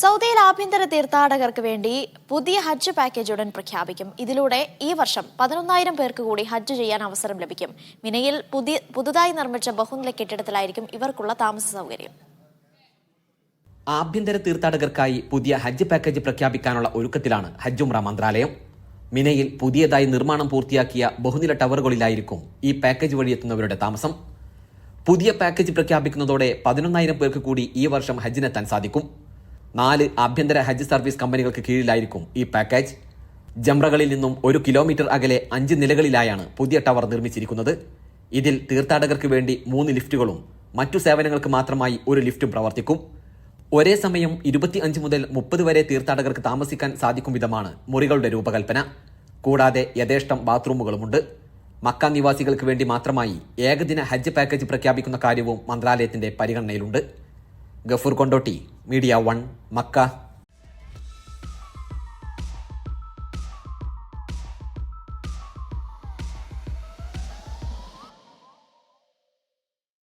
സൗദിയിൽ ആഭ്യന്തര തീർത്ഥാടകർക്ക് വേണ്ടി പുതിയ ഹജ്ജ് പാക്കേജ് ഉടൻ പ്രഖ്യാപിക്കും. ഇതിലൂടെ ഈ വർഷം പതിനൊന്നായിരം പേർക്ക് കൂടി ഹജ്ജ് ചെയ്യാൻ അവസരം ലഭിക്കും. മിനയിൽ പുതിയ പുതുതായി നിർമ്മിച്ച ബഹുനില കെട്ടിടത്തിലായിരിക്കും ഇവർക്കുള്ള താമസ സൗകര്യം. ആഭ്യന്തര തീർത്ഥാടകർക്കായി പുതിയ ഹജ്ജ് പാക്കേജ് പ്രഖ്യാപിക്കാനുള്ള ഒരുക്കത്തിലാണ് ഹജ്ജ് ഉംറ മന്ത്രാലയം. മിനയിൽ പുതിയതായി നിർമ്മാണം പൂർത്തിയാക്കിയ ബഹുനില ടവറുകളിലായിരിക്കും ഈ പാക്കേജ് വഴി എത്തുന്നവരുടെ താമസം. പുതിയ പാക്കേജ് പ്രഖ്യാപിക്കുന്നതോടെ പതിനൊന്നായിരം പേർക്ക് കൂടി ഈ വർഷം ഹജ്ജിനെത്താൻ സാധിക്കും. നാല് ആഭ്യന്തര ഹജ്ജ് സർവീസ് കമ്പനികൾക്ക് കീഴിലായിരിക്കും ഈ പാക്കേജ്. ജംറകളിൽ നിന്നും ഒരു കിലോമീറ്റർ അകലെ അഞ്ച് നിലകളിലായാണ് പുതിയ ടവർ നിർമ്മിച്ചിരിക്കുന്നത്. ഇതിൽ തീർത്ഥാടകർക്ക് വേണ്ടി മൂന്ന് ലിഫ്റ്റുകളും മറ്റു സേവനങ്ങൾക്ക് മാത്രമായി ഒരു ലിഫ്റ്റും പ്രവർത്തിക്കും. ഒരേ സമയം ഇരുപത്തി അഞ്ച് മുതൽ മുപ്പത് വരെ തീർത്ഥാടകർക്ക് താമസിക്കാൻ സാധിക്കും വിധമാണ് മുറികളുടെ രൂപകൽപ്പന. കൂടാതെ യഥേഷ്ടം ബാത്റൂമുകളുമുണ്ട്. മക്ക നിവാസികൾക്ക് വേണ്ടി മാത്രമായി ഏകദിന ഹജ്ജ് പാക്കേജ് പ്രഖ്യാപിക്കുന്ന കാര്യവും മന്ത്രാലയത്തിന്റെ പരിഗണനയിലുണ്ട്. Gafoor Kondotty media one. Mecca